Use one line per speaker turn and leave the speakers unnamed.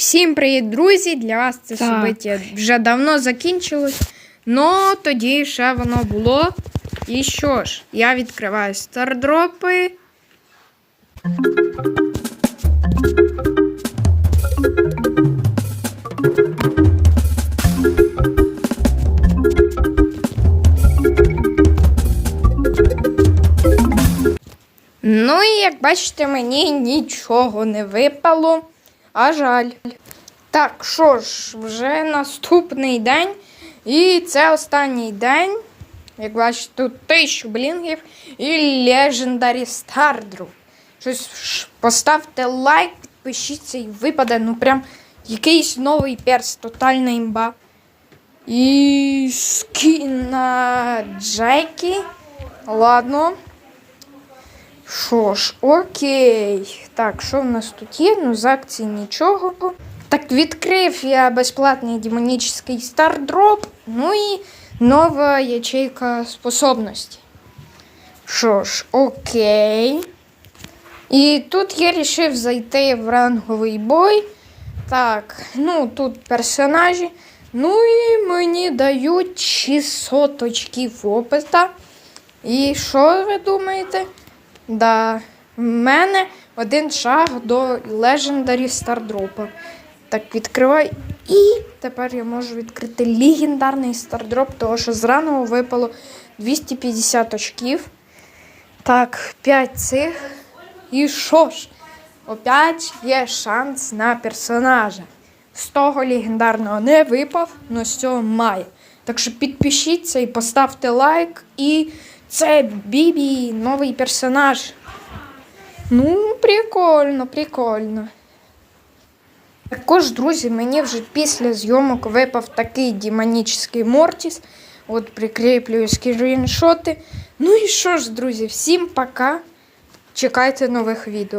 Всім привіт, друзі! Для вас це собиття вже давно закінчилось. Но тоді ще воно було. І що ж, я відкриваю стардропи. Ну і як бачите, мені нічого не випало. А жаль. Так, що ж, вже наступний день. І це останній день. Як бачите, тут тисячу блінгів і Legendary Stardrop. Щось поставте лайк, підпишіться і випаде. Ну прям якийсь новий перс, тотальна імба. І скін на Джекі. Ладно. Що ж, окей. Так, що в нас тут є? Ну, з акцій нічого. Так, відкрив я безплатний демонічний стардроп. Ну і нова ячейка способності. Що ж, окей. І тут я вирішив зайти в ранговий бой. Так, ну тут персонажі. Ну і мені дають 600 очків опита. І що ви думаєте? Да, в мене один шаг до Legendary Stardrop. Так, відкривай. І тепер я можу відкрити легендарний стардроп, тому що зрано випало 250 очків. Так, 5 цих. І що ж? Опять є шанс на персонажа. З того легендарного не випав, але з цього має. Так що підпишіться і поставте лайк. І це Бібі, новий персонаж. Ну, прикольно, прикольно. Також, друзі, мені вже після зйомок випав такий демонічний Мортіс. От прикріплюю скріншоти. Ну і що ж, друзі, всім пока. Чекайте нових відео.